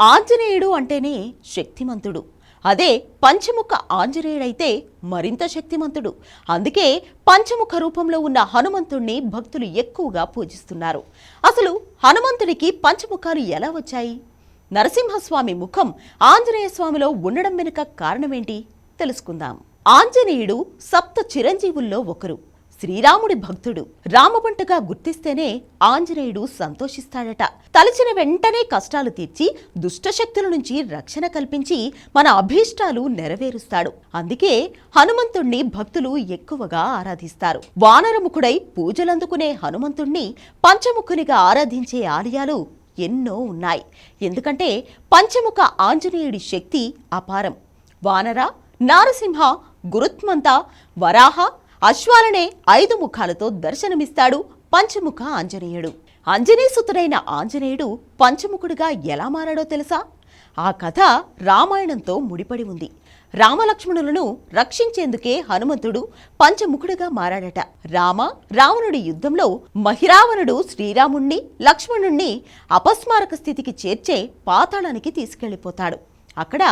ఆంజనేయుడు అంటేనే శక్తిమంతుడు. అదే పంచముఖ ఆంజనేయుడైతే మరింత శక్తిమంతుడు. అందుకే పంచముఖ రూపంలో ఉన్న హనుమంతుణ్ణి భక్తులు ఎక్కువగా పూజిస్తున్నారు. అసలు హనుమంతుడికి పంచముఖాలు ఎలా వచ్చాయి? నరసింహస్వామి ముఖం ఆంజనేయ స్వామిలో ఉండడం వెనుక కారణమేంటి? తెలుసుకుందాం. ఆంజనేయుడు సప్త చిరంజీవుల్లో ఒకరు. శ్రీరాముడి భక్తుడు. రామబంటగా గుర్తిస్తేనే ఆంజనేయుడు సంతోషిస్తాడట. తలచిన వెంటనే కష్టాలు తీర్చి దుష్టశక్తుల నుంచి రక్షణ కల్పించి మన అభీష్టాలు నెరవేరుస్తాడు. అందుకే హనుమంతుణ్ణి భక్తులు ఎక్కువగా ఆరాధిస్తారు. వానరముఖుడై పూజలందుకునే హనుమంతుణ్ణి పంచముఖునిగా ఆరాధించే ఆలయాలు ఎన్నో ఉన్నాయి. ఎందుకంటే పంచముఖ ఆంజనేయుడి శక్తి అపారం. వానర నారసింహ గురుత్మంత వరాహ అశ్వాలనే ఐదు ముఖాలతో దర్శనమిస్తాడు పంచముఖ ఆంజనేయుడు. ఆంజనేయసుతుడైన ఆంజనేయుడు పంచముఖుడిగా ఎలా మారాడో తెలుసా? ఆ కథ రామాయణంతో ముడిపడి ఉంది. రామలక్ష్మణులను రక్షించేందుకే హనుమంతుడు పంచముఖుడిగా మారాడట. రామ రావణుడి యుద్ధంలో మహిరావణుడు శ్రీరాముణ్ణి లక్ష్మణుణ్ణి అపస్మారక స్థితికి చేర్చే పాతాళానికి తీసుకెళ్ళిపోతాడు అక్కడ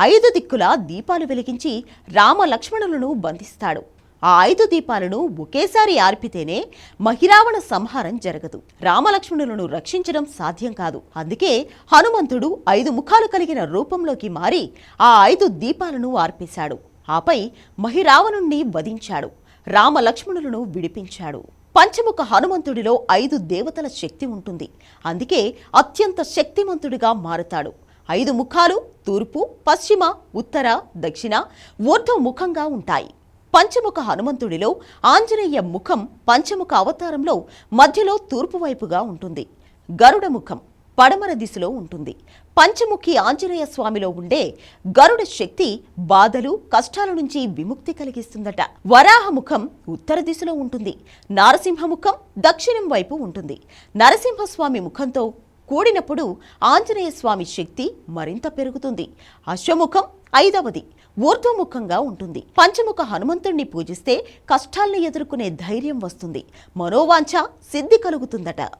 ఐదు దిక్కుల దీపాలు వెలిగించి రామ లక్ష్మణులను బంధిస్తాడు. ఆ ఐదు దీపాలను ఒకేసారి ఆర్పితేనే మహిరావణ సంహారం జరగదు. రామలక్ష్మణులను రక్షించడం సాధ్యం కాదు. అందుకే హనుమంతుడు ఐదు ముఖాలు కలిగిన రూపంలోకి మారి ఆ ఐదు దీపాలను ఆర్పేశాడు. ఆపై మహిరావణుణ్ణి వధించాడు. రామలక్ష్మణులను విడిపించాడు. పంచముఖ హనుమంతుడిలో ఐదు దేవతల శక్తి ఉంటుంది. అందుకే అత్యంత శక్తిమంతుడిగా మారుతాడు. ఐదు ముఖాలు తూర్పు పశ్చిమ ఉత్తర దక్షిణ ఊర్ధ్వ ముఖంగా ఉంటాయి. పంచముఖ హనుమంతుడిలో ఆంజనేయ ముఖం పంచముఖ అవతారంలో మధ్యలో తూర్పు వైపుగా ఉంటుంది. గరుడ ముఖం పడమర దిశలో ఉంటుంది. పంచముఖి ఆంజనేయ స్వామిలో ఉండే గరుడ శక్తి బాధలు కష్టాల నుంచి విముక్తి కలిగిస్తుందట. వరాహముఖం ఉత్తర దిశలో ఉంటుంది. నారసింహముఖం దక్షిణం వైపు ఉంటుంది. నరసింహస్వామి ముఖంతో కూడినప్పుడు ఆంజనేయ స్వామి శక్తి మరింత పెరుగుతుంది. అశ్వముఖం ఐదవది ఊర్ధ్వముఖంగా ఉంటుంది. పంచముఖ హనుమంతుణ్ణి పూజిస్తే కష్టాల్ని ఎదుర్కొనే ధైర్యం వస్తుంది. మనోవాంఛ సిద్ధి కలుగుతుందట.